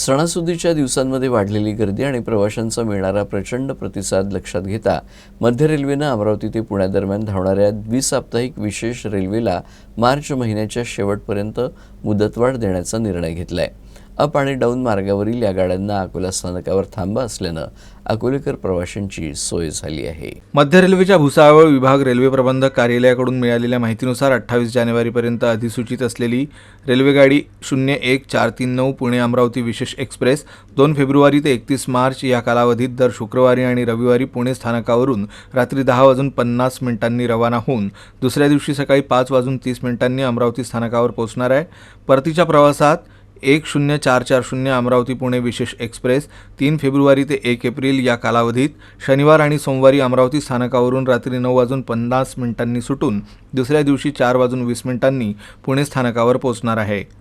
सणासुदीच्या दिवसांमध्ये वाढलेली गर्दी आणि प्रवाशांचा मिळणारा प्रचंड प्रतिसाद लक्षात घेता मध्य रेल्वेनं अमरावती ते पुण्यादरम्यान धावणाऱ्या द्विसाप्ताहिक विशेष रेल्वेला मार्च महिन्याच्या शेवटपर्यंत मुदतवाढ देण्याचा निर्णय घेतला आहे अप आणि डाऊन मार्गावरील या गाड्यांना अकोला स्थानकावर थांबा असल्यानं अकोलेकर प्रवाशांची सोय झाली आहे. मध्य रेल्वेच्या भुसावळ विभाग रेल्वे प्रबंधक कार्यालयाकडून मिळालेल्या माहितीनुसार अठ्ठावीस जानेवारीपर्यंत अधिसूचित असलेली रेल्वेगाडी शून्य एक चार तीन नऊ पुणे अमरावती विशेष एक्सप्रेस दोन फेब्रुवारी ते एकतीस मार्च या कालावधीत दर शुक्रवारी आणि रविवारी पुणे स्थानकावरून रात्री दहा वाजून पन्नास मिनिटांनी रवाना होऊन दुसऱ्या दिवशी सकाळी पाच वाजून तीस मिनिटांनी अमरावती स्थानकावर पोहोचणार आहे. परतीच्या प्रवासात एक शून्य चार चार शून्य अमरावती पुणे विशेष एक्सप्रेस तीन फेब्रुवारी ते एक एप्रिल या कालावधीत शनिवार आणि सोमवारी अमरावती स्थानकावरून रात्री नऊ वाजून पन्नास मिनिटांनी सुटून दुसऱ्या दिवशी चार वाजून वीस मिनिटांनी पुणे स्थानकावर पोहोचणार आहे.